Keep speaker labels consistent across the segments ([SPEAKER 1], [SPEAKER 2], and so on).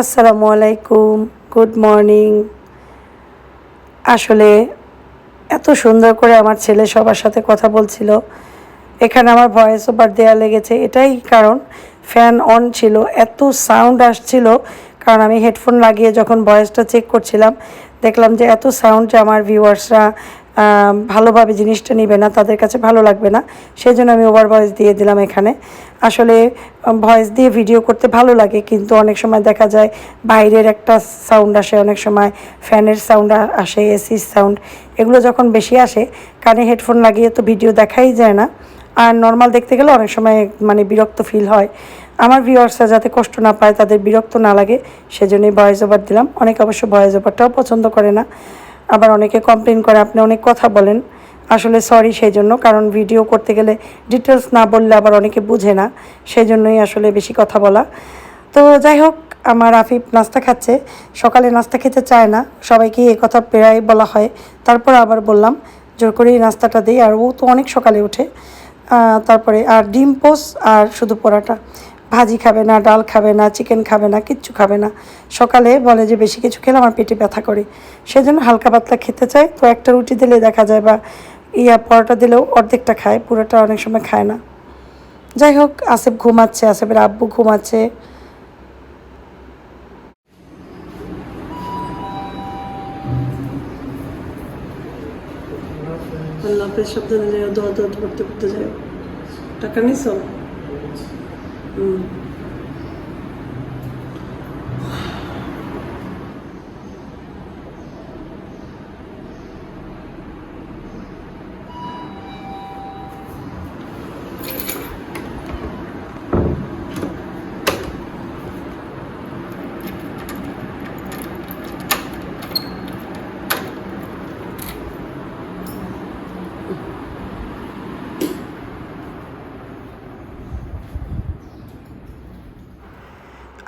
[SPEAKER 1] আসসালামু আলাইকুম good morning আসলে এত সুন্দর করে আমার ছেলে সবার সাথে কথা বলছিল। এখানে আমার ভয়েস ওভার দেওয়া লেগেছে। এটাই কারণ ফ্যান অন ছিল, এত সাউন্ড আসছিল, কারণ আমি হেডফোন লাগিয়ে যখন ভয়েসটা চেক করছিলাম, দেখলাম যে এত সাউন্ড যে আমার ভিউয়ার্সরা ভালোভাবে জিনিসটা নিবে না, তাদের কাছে ভালো লাগবে না। সেই জন্য আমি ওভার ভয়েস দিয়ে দিলাম এখানে। আসলে ভয়েস দিয়ে ভিডিও করতে ভালো লাগে, কিন্তু অনেক সময় দেখা যায় বাইরের একটা সাউন্ড আসে, অনেক সময় ফ্যানের সাউন্ড আসে এসির সাউন্ড এগুলো যখন বেশি আসে, কানে হেডফোন লাগিয়ে তো ভিডিও দেখাই যায় না। আর নর্মাল দেখতে গেলে অনেক সময় মানে বিরক্ত ফিল হয়। আমার ভিউয়ার্সরা যাতে কষ্ট না পায়, তাদের বিরক্ত না লাগে, সেজন্যই ভয়েস ওভার দিলাম। অনেক অবশ্য ভয়েস ওভারটাও পছন্দ করে না। আবার অনেকে কমপ্লেন করে আপনি অনেক কথা বলেন। আসলে সরি সেই জন্য কারণ ভিডিও করতে গেলে ডিটেলস না বললে আবার অনেকে বুঝে না সেই জন্যই আসলে বেশি কথা বলা। তো যাই হোক আমার আফিফ নাস্তা খাচ্ছে। সকালে নাস্তা খেতে চায় না সবাইকে এই কথা প্রায় বলা হয়। তারপর আবার বললাম জোর করেই নাস্তাটা দিই। আর ও তো অনেক সকালে আহ, তারপরে আর ডিম পোস আর শুধু পরাটা। ভাজি খাবে না, ডাল খাবে না চিকেন খাবে না, কিচ্ছু খাবে না। সকালে বলে যে, বেশি কিছু খেলে আমার পেটে ব্যথা করে। সেজন্য হালকা পাতলা খেতে চায়। তো একটা রুটি দিলে দেখা যায় বা ইয়া পরোটা দিলেও অর্ধেকটা খায়, পুরোটা অনেক সময় খায় না। যাই হোক, আসেফ ঘুমাচ্ছে, আসেফের আব্বু ঘুমাচ্ছে। দোয়া দোয়া করতে করতে টাকা নিছ? 嗯。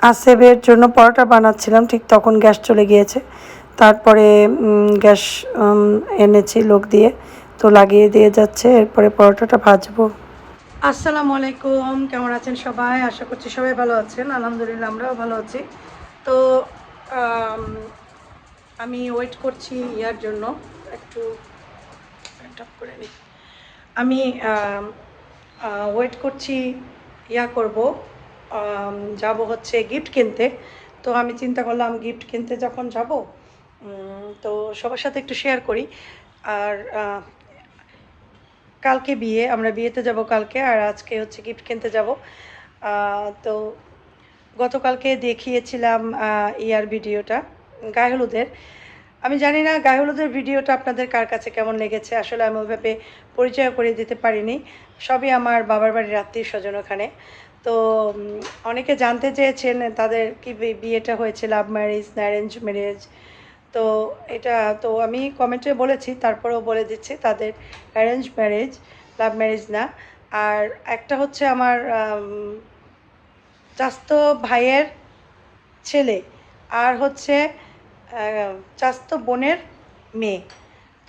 [SPEAKER 1] আসেবের জন্য পরোটা বানাচ্ছিলাম, ঠিক তখন গ্যাস চলে গিয়েছে। তারপরে গ্যাস এনেছি লোক দিয়ে, তো লাগিয়ে দিয়ে যাচ্ছে, এরপরে পরোটাটা ভাজবো। আসসালামু আলাইকুম, কেমন আছেন সবাই? আশা করছি সবাই ভালো আছেন, আলহামদুলিল্লাহ আমরাও ভালো আছি। তো, আমি ওয়েট করছি ইয়ার জন্য, একটু করে নিই। আমি ওয়েট করছি, ইয়া করব। যাব হচ্ছে গিফট কিনতে। তো আমি চিন্তা করলাম গিফট কিনতে যখন যাব তো সবার সাথে একটু শেয়ার করি। আর কালকে বিয়ে, আমরা বিয়েতে যাব কালকে, আর আজকে হচ্ছে গিফট কিনতে যাব। তো গতকালকে দেখিয়েছিলাম ইয়ার ভিডিওটা, গায়ে হলুদের। আমি জানি না গায়ে হলুদের ভিডিওটা আপনাদের কার কাছে কেমন লেগেছে, আসলে আমি ওইভাবে পরিচয় করে দিতে পারিনি। সবই আমার বাবার বাড়ির আত্মীয় স্বজন ওখানে। তো অনেকে জানতে চেয়েছেন তাদের কি বিয়েটা হয়েছে লাভ ম্যারেজ না অ্যারেঞ্জ ম্যারেজ তো এটা, তো আমি কমেন্টে বলেছি, তারপরেও বলে দিচ্ছি, তাদের অ্যারেঞ্জ ম্যারেজ লাভ ম্যারেজ না। আর একটা হচ্ছে আমার চাস্ত ভাইয়ের ছেলে, আর হচ্ছে চাস্তো বোনের মেয়ে।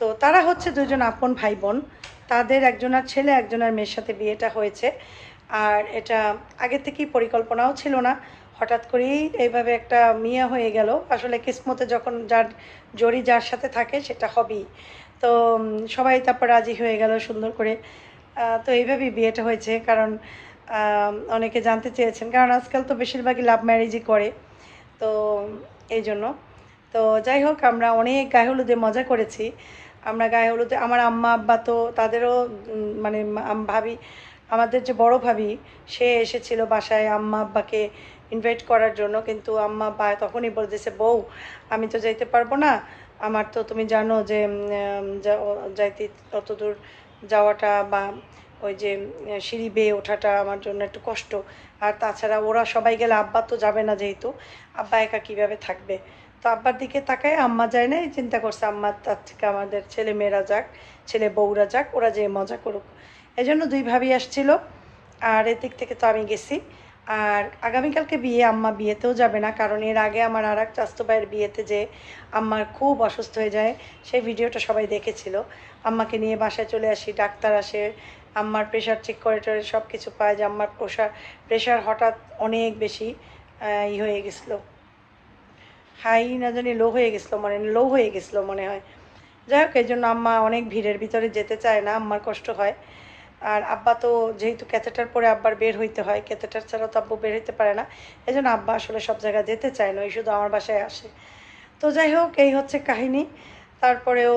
[SPEAKER 1] তো তারা হচ্ছে দুজন আপন ভাই বোন। তাদের একজনের ছেলে, একজনের মেয়ের সাথে বিয়েটা হয়েছে। আর এটা আগে থেকেই পরিকল্পনাও ছিল না। হঠাৎ করেই এইভাবে একটা মিয়া হয়ে গেল। আসলে কিসমতে যখন যার জড়ি যার সাথে থাকে সেটা হবেই। তো সবাই তারপর রাজি হয়ে গেল সুন্দর করে। তো এইভাবেই বিয়েটা হয়েছে। কারণ অনেকে জানতে চেয়েছেন। কারণ আজকাল তো বেশিরভাগই লাভ ম্যারেজই করে। তো, এই জন্য। তো, যাই হোক, আমরা অনেক গায়ে হলুদে মজা করেছি। আমরা গায়ে হলুদে, আমার আম্মা আব্বা তো তাদেরও মানে ভাবি আমাদের যে বড় ভাবি, সে এসেছিল বাসায় আম্মা আব্বাকে ইনভাইট করার জন্য, কিন্তু আম্মা আব্বা তখনই বলে দিয়েছে বউ, আমি তো যাইতে পারব না। আমার তো তুমি জানো যে যাইতে অত দূর যাওয়াটা বা ওই যে, সিঁড়ি বেয়ে ওঠাটা আমার জন্য একটু কষ্ট। আর তাছাড়া ওরা সবাই গেলে আব্বা তো যাবে না যেহেতু। আব্বা একা কীভাবে থাকবে? তো আব্বার দিকে তাকায়, আম্মা যায় না চিন্তা করছে, আম্মা, তার থেকে আমাদের ছেলে মেয়েরা যাক, ছেলে বউরা যাক, ওরা যে মজা করুক। এই জন্য দুই ভাবি আসছিল, আর এদিক থেকে তো আমি গেছি। আর আগামীকালকে বিয়ে আম্মা বিয়েতেও যাবে না, কারণ এর আগে আমার আর এক চাস্তো ভাইয়ের বিয়েতে যে আম্মার খুব অসুস্থ হয়ে যায়, সেই ভিডিওটা সবাই দেখেছিল। আম্মাকে নিয়ে বাসায় চলে আসি, ডাক্তার আসে, আম্মার প্রেশার চেক করে টরে সব কিছু পায় যে আম্মার প্রেশার প্রেশার হঠাৎ অনেক বেশি ই হয়ে গেছিল। হাই না জানি লো হয়ে গেছিল, মনে লো হয়ে গেছিল মনে হয়। যাই হোক এই জন্য আম্মা অনেক ভিড়ের ভিতরে যেতে চায় না, আম্মার কষ্ট হয়। আর আব্বা তো যেহেতু ক্যাথেটার পরে আব্বার বের হইতে হয়, ক্যাথেটার ছাড়া তো আব্বু বের হইতে পারে না। এই জন্য আব্বা আসলে সব জায়গায় যেতে চায় না ওই শুধু আমার বাসায় আসে। তো যাই হোক, এই হচ্ছে কাহিনী। তারপরেও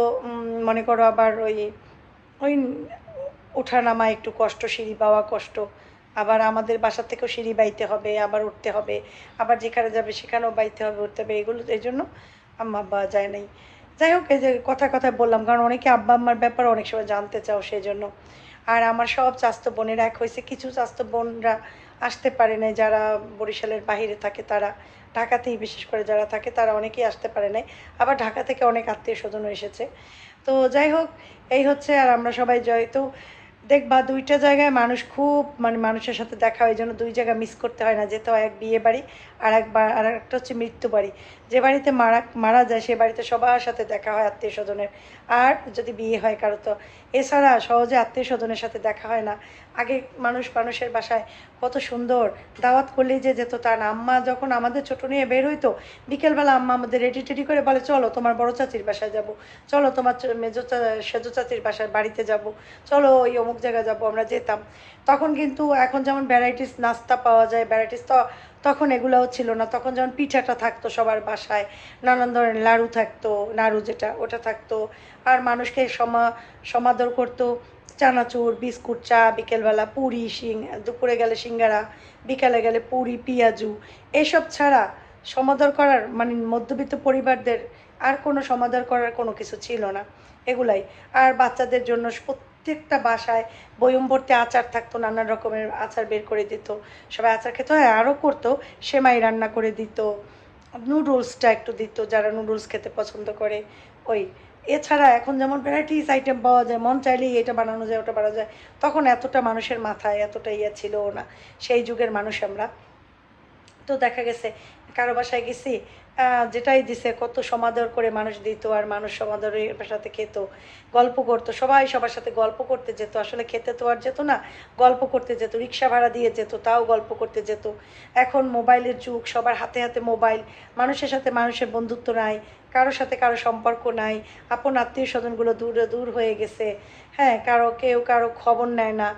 [SPEAKER 1] মনে করো আবার ওই ওই ওঠা নামা একটু কষ্ট, সিঁড়ি পাওয়া কষ্ট। আবার আমাদের বাসা থেকেও সিঁড়ি বাইতে হবে, আবার উঠতে হবে। আবার যেখানে যাবে সেখানেও বাইতে হবে, উঠতে হবে। এগুলো এই জন্য আম্মা আব্বা যায় নাই। যাই হোক, এই যে কথা কথা বললাম, কারণ অনেকে আব্বা আম্মার ব্যাপারে অনেক সময় জানতে চাও সেই জন্য আর আমার সব চাস্তো বোনেরা এক হয়েছে। কিছু চাস্তো বোনরা আসতে পারে নাই, যারা বরিশালের বাইরে থাকে তারা। ঢাকাতেই বিশেষ করে যারা থাকে তারা অনেকেই আসতে পারে নাই। আবার ঢাকা থেকে অনেক আত্মীয় স্বজনও এসেছে। তো যাই হোক, এই হচ্ছে আর আমরা সবাই জয়। তো দেখবা দুইটা জায়গায় মানুষ খুব মানে মানুষের সাথে দেখা হয় জন্য দুই জায়গা মিস করতে হয় না। যেতে হয় এক বিয়ে বাড়ি আর একবার, আর একটা হচ্ছে মৃত্যু বাড়ি। যে বাড়িতে মারা মারা যায়, সে বাড়িতে সবার সাথে দেখা হয় আত্মীয় স্বজনের। আর যদি বিয়ে হয় কারও তো। এছাড়া সহজে আত্মীয় স্বজনের সাথে দেখা হয় না। আগে মানুষ মানুষের বাসায় কত সুন্দর। দাওয়াত করলেই যে যেত তার আম্মা যখন আমাদের ছোটো নিয়ে বের হইতো, বিকেলবেলা আম্মা আমাদের রেডি টেডি করে বলে, চলো তোমার বড় চাচির বাসায় যাব। চলো তোমার মেজো সেজো চাচির বাসায় বাড়িতে যাব। চলো ওই অমুক জায়গায় যাব, আমরা যেতাম। তখন কিন্তু এখন যেমন ভ্যারাইটিস নাস্তা পাওয়া যায়, ভ্যারাইটিস তো তখন এগুলোও ছিল না। তখন যেমন পিঠাটা থাকতো সবার বাসায়, নানান ধরনের লাড়ু থাকতো, নাড়ু যেটা, ওটা থাকতো। আর মানুষকে সমা, সমাদর করতো, চানাচুর, বিস্কুট, চা, বিকেলবেলা পুরি, শিং, দুপুরে গেলে সিঙ্গারা, বিকালে গেলে পুরি, পিঁয়াজু, এসব ছাড়া সমাদর করার মানে মধ্যবিত্ত পরিবারদের আর কোনো সমাদর করার কোনো কিছু ছিল না, এগুলাই। আর বাচ্চাদের জন্য প্রত্যেকটা বাসায় বয়ম ভর্তি আচার থাকতো, নানান রকমের আচার বের করে দিত। সবাই আচার খেতে, হয় আরও করতো, সেমাই রান্না করে দিত, নুডলসটা একটু দিত যারা নুডলস খেতে পছন্দ করে। ওই, এছাড়া এখন যেমন ভ্যারাইটিস আইটেম পাওয়া যায়, মন চাইলেই এটা বানানো যায়, ওটা বানানো যায়, তখন এতটা মানুষের মাথায় এতটা ইয়ে ছিল না। সেই যুগের মানুষ আমরা। তো দেখা গেছে, কারও বাসায় গেছি যেটাই দিছে, কত সমাদর করে মানুষ দিত আর মানুষ সমাদরের সাথে খেত, গল্প করতো, সবাই সবার সাথে গল্প করতে যেত, আসলে খেতে তো আর যেত না, গল্প করতে যেত, রিক্সা ভাড়া দিয়ে যেত, তাও গল্প করতে যেত। এখন মোবাইলের যুগ, সবার হাতে হাতে মোবাইল, মানুষের সাথে মানুষের বন্ধুত্ব নাই, কারোর সাথে কারও সম্পর্ক নাই, আপন আত্মীয় স্বজনগুলো দূরে, দূর হয়ে গেছে হ্যাঁ কারও কেউ কারও খবর নেয় না।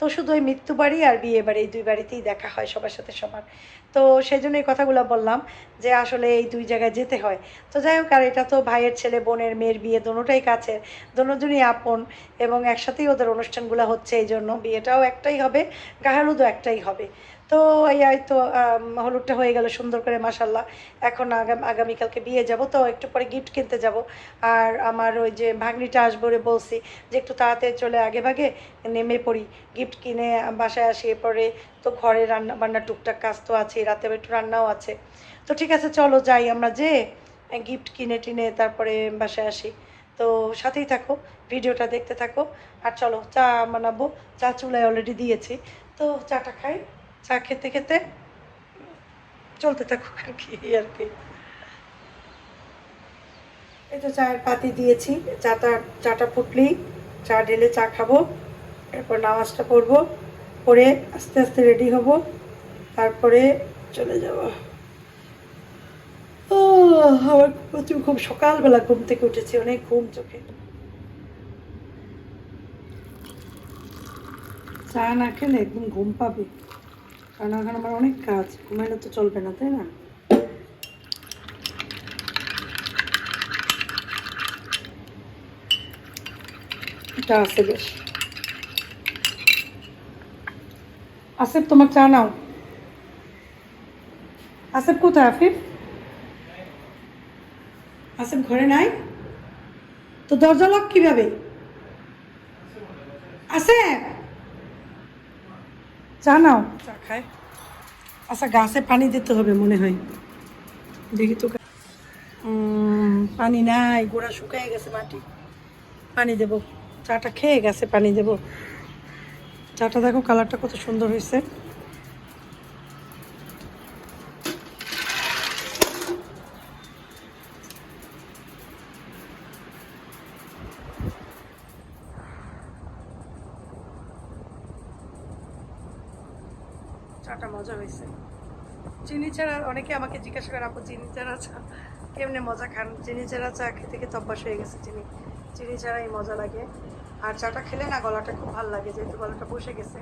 [SPEAKER 1] তো শুধু ওই মৃত্যু বাড়ি আর বিয়ে বাড়ি, এই দুই বাড়িতেই দেখা হয় সবার সাথে সবার তো সেই জন্য এই কথাগুলো বললাম যে আসলে এই দুই জায়গায় যেতে হয়। তো যাই হোক, আর এটা তো ভাইয়ের ছেলে, বোনের মেয়ের বিয়ে দোনোটাই কাছে দোনোজনই আপন এবং একসাথেই ওদের অনুষ্ঠানগুলো হচ্ছে, এই জন্য বিয়েটাও একটাই হবে, গাহালুদও একটাই হবে। তো এই হয়তো হলুদটা হয়ে গেল সুন্দর করে মাসাল্লাহ এখন আগাম, আগামীকালকে বিয়ে যাব, তো একটু পরে গিফট কিনতে যাব। আর আমার ওই যে ভাগ্নিটা আসব রে বলছি যে একটু তাড়াতাড়ি চলে আগে ভাগে নেমে পড়ি। গিফট কিনে বাসায় আসি, এরপরে তো ঘরে রান্না বান্না টুকটাক কাজ তো আছে রাতে একটু রান্নাও আছে। তো ঠিক আছে, চলো যাই আমরা যে গিফট কিনে টিনে তারপরে বাসায় আসি। তো সাথেই থাকো, ভিডিওটা দেখতে থাকো। আর চলো চা বানাবো, চা চুলায় অলরেডি দিয়েছি। তো চাটা খাই। চা খেতে খেতে চলতে থাকুক আর কি আর কি। এই তো চায়ের পাতি দিয়েছি, চাটা চাটা ফুটলেই চা ঢেলে চা খাব, এরপর নামাজটা পড়ব পরে আস্তে আস্তে রেডি হব, তারপরে চলে যাব। ও আমার প্রচুর খুব সকালবেলা ঘুম থেকে উঠেছি, অনেক ঘুম চোখে। চা না খেলে একদম ঘুম পাবে। কারণ এখন আমার অনেক কাজ। ঘুমাইলে তো চলবে না, তাই না? আছে বেশ। আসিফ, তোমার চা নাও। আসিফ কোথায় আফিফ আসিফ ঘরে নাই? তো দরজা লক কীভাবে? আছে চা নাও। চা খায় আচ্ছা গাছে পানি দিতে হবে মনে হয়। দেখি তো পানি নাই, গোড়া শুকায় গেছে মাটি। পানি দেব। চাটা খেয়ে গেছে পানি দেব। চাটা দেখো কালারটা কত সুন্দর হয়েছে চাটা মজা হয়েছে চিনি অনেকে আমাকে জিজ্ঞাসা করে, আপু, চিনি ছাড়া চা কেমনে মজা খান? চিনি ছাড়া চা খেতে খেতে অভ্যাস হয়ে গেছে চিনি। চিনি ছাড়াই মজা লাগে। আর চাটা খেলে না গলাটা খুব ভালো লাগে, যেহেতু গলাটা বসে গেছে।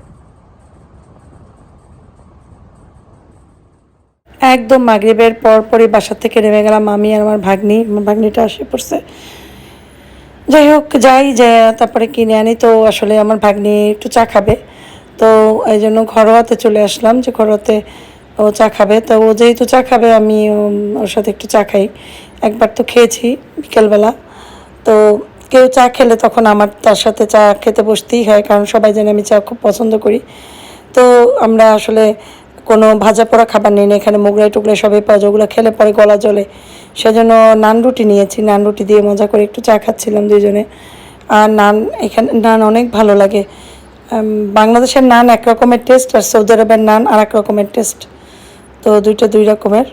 [SPEAKER 1] একদম মাগরিবের পর পরই বাসা থেকে নেমে গেলাম আমি আর আমার ভাগ্নি। আমার ভাগ্নিটা আসে পড়ছে। যাই হোক, যাই, যে, তারপরে কিনে আনি। তো আসলে আমার ভাগ্নি একটু চা খাবে। তো এই জন্য ঘরোয়াতে চলে আসলাম। যে ঘরোয়াতে ও চা খাবে। তো ও যেহেতু চা খাবে, আমি ওর সাথে একটু চা খাই। একবার তো খেয়েছি বিকেলবেলা। তো কেউ চা খেলে তখন আমার, তার সাথে চা খেতে বসতেই হয়, কারণ সবাই জানে আমি চা খুব পছন্দ করি। তো আমরা আসলে কোনো ভাজা পোড়া খাবার নেই না, এখানে মোগলাই টুকলাই সবই পাওয়া যায়। ওগুলো খেলে পরে গলা জলে সেজন্য নান রুটি নিয়েছি, নান রুটি দিয়ে মজা করে একটু চা খাচ্ছিলাম দুজনে আর নান, এখানে নান অনেক ভালো লাগে। বাংলাদেশের নান এক রকমের টেস্ট আর সৌদি আরবের নান আর এক রকমের টেস্ট তো দুইটা দুই রকমের।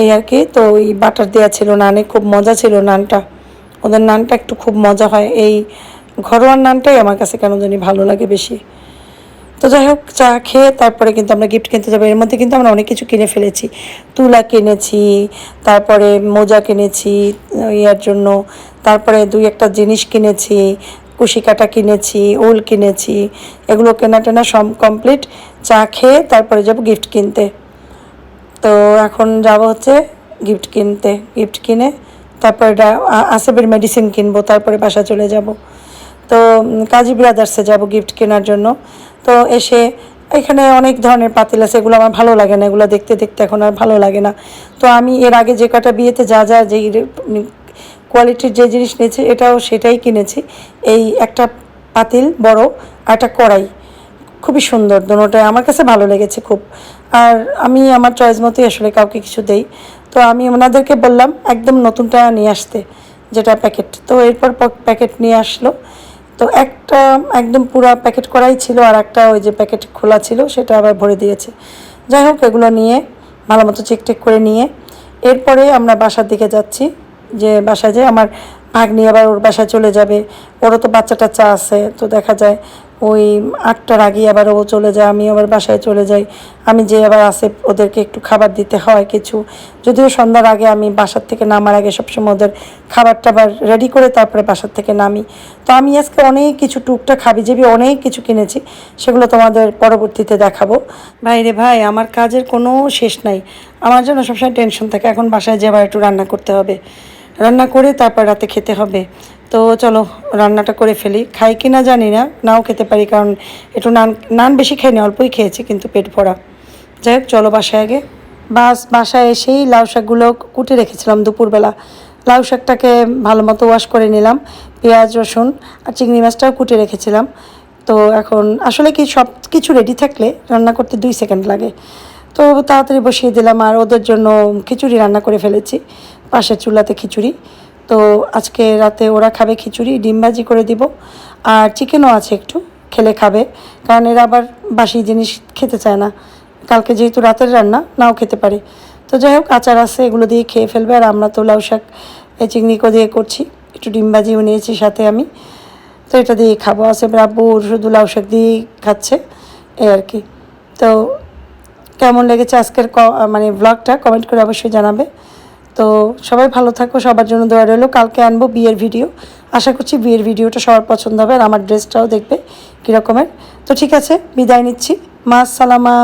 [SPEAKER 1] এই আর কি, তো ওই বাটার দেওয়া ছিল নানে, খুব মজা ছিল নানটা। ওদের নানটা একটু খুব মজা হয়। এই ঘরোয়া নানটাই আমার কাছে কেন জানি ভালো লাগে বেশি। তো যাই হোক, চা খেয়ে তারপরে কিন্তু আমরা গিফট কিনতে যাব। এর মধ্যে কিন্তু আমরা অনেক কিছু কিনে ফেলেছি। তুলা কিনেছি, তারপরে মোজা কিনেছি ইয়ার জন্য। তারপরে দুই একটা জিনিস কিনেছি কুশি কাটা কিনেছি, উল কিনেছি। এগুলো কেনা টেনা সব কমপ্লিট চা খেয়ে তারপরে যাব গিফট কিনতে। তো এখন যাব হচ্ছে গিফট কিনতে গিফট কিনে তারপরে আসেবের মেডিসিন কিনবো, তারপরে বাসা চলে যাব। তো কাজী ব্রাদার্সে যাব গিফট কেনার জন্য। তো এসে এখানে অনেক ধরনের পাতিল আছে, এগুলো আমার ভালো লাগে না, এগুলো দেখতে দেখতে এখন আর ভালো লাগে না। তো আমি এর আগে যে কটা বিয়েতে যা যা যেই কোয়ালিটির যে জিনিস নিয়েছি, এটাও সেটাই কিনেছি। এই একটা পাতিল বড় আর একটা কড়াই। খুবই সুন্দর দুটোটাই আমার কাছে ভালো লেগেছে খুব। আর আমি আমার চয়েস মতোই আসলে কাউকে কিছু দেই। তো আমি ওনাদেরকে বললাম, একদম নতুনটা নিয়ে আসতে যেটা প্যাকেট তো এরপর প্যাকেট নিয়ে আসলো। তো একটা একদম পুরো প্যাকেট করাই ছিল আর একটা ওই যে প্যাকেট খোলা ছিল সেটা আবার ভরে দিয়েছে। যাই হোক, এগুলো নিয়ে ভালো মতো চেক টেক করে নিয়ে, এরপরে আমরা বাসার দিকে যাচ্ছি। যে বাসায় যে আমার ভাগ্নি আবার ওর বাসায় চলে যাবে। ওরও তো বাচ্চা টাচ্চা আছে, তো দেখা যায় ওই আটটার আগে আবার ও চলে যায় আমি আবার বাসায় চলে যাই। আমি যে আবার আসে, ওদেরকে একটু খাবার দিতে হয় কিছু। যদিও সন্ধ্যার আগে আমি বাসার থেকে নামার আগে সবসময় ওদের খাবার টাবার রেডি করে তারপরে বাসার থেকে নামি। তো আমি আজকে অনেক কিছু টুকটা খাবি যেবি অনেক কিছু কিনেছি, সেগুলো তোমাদের পরবর্তীতে দেখাবো। ভাই রে ভাই, আমার কাজের কোনো শেষ নাই। আমার জন্য সবসময় টেনশন থাকে, এখন বাসায় যে একটু রান্না করতে হবে। রান্না করে তারপর রাতে খেতে হবে। তো চলো, রান্নাটা করে ফেলি। খাই কি না জানি না, নাও খেতে পারি, কারণ একটু নান নান বেশি খাইনি, অল্পই খেয়েছি, কিন্তু পেট ভরা। যাই হোক, চলো বাসায় আগে। বাস, বাসায় এসেই লাউ শাকগুলো কুটে রেখেছিলাম দুপুরবেলা। লাউ শাকটাকে ভালো মতো ওয়াশ করে নিলাম, পেঁয়াজ, রসুন আর চিংড়ি মাছটাও কুটে রেখেছিলাম। তো এখন আসলে কি সব কিছু রেডি থাকলে রান্না করতে দুই সেকেন্ড লাগে। তো তাড়াতাড়ি বসিয়ে দিলাম আর ওদের জন্য খিচুড়ি রান্না করে ফেলেছি। পাশের চুলাতে খিচুড়ি। তো আজকে রাতে ওরা খাবে খিচুড়ি, ডিম ভাজি করে দিব। আর চিকেনও আছে একটু, খেলে খাবে। কারণ এরা আবার বাসি জিনিস খেতে চায় না। কালকে যেহেতু রাতের রান্না, নাও খেতে পারে। তো যাই হোক, আচার আছে, এগুলো দিয়ে খেয়ে ফেলবে। আর আমরা তো লাউ শাক চিংড়িকো দিয়ে করছি। একটু ডিম ভাজিও নিয়েছি সাথে আমি। তো এটা দিয়ে খাব। আছে আব্বু শুধু লাউ শাক দিয়েই খাচ্ছে, এই আর কি। তো কেমন লেগেছে আজকের মানে ব্লগটা কমেন্ট করে অবশ্যই জানাবে। তো সবাই ভালো থাকো, সবার জন্য দোয়া রইল। কালকে আনব বিয়ের ভিডিও। আশা করছি বিয়ের ভিডিওটা সবার পছন্দ হবে আর আমার ড্রেসটাও দেখবে কীরকমের। তো ঠিক আছে, বিদায় নিচ্ছি। মা, সালামা।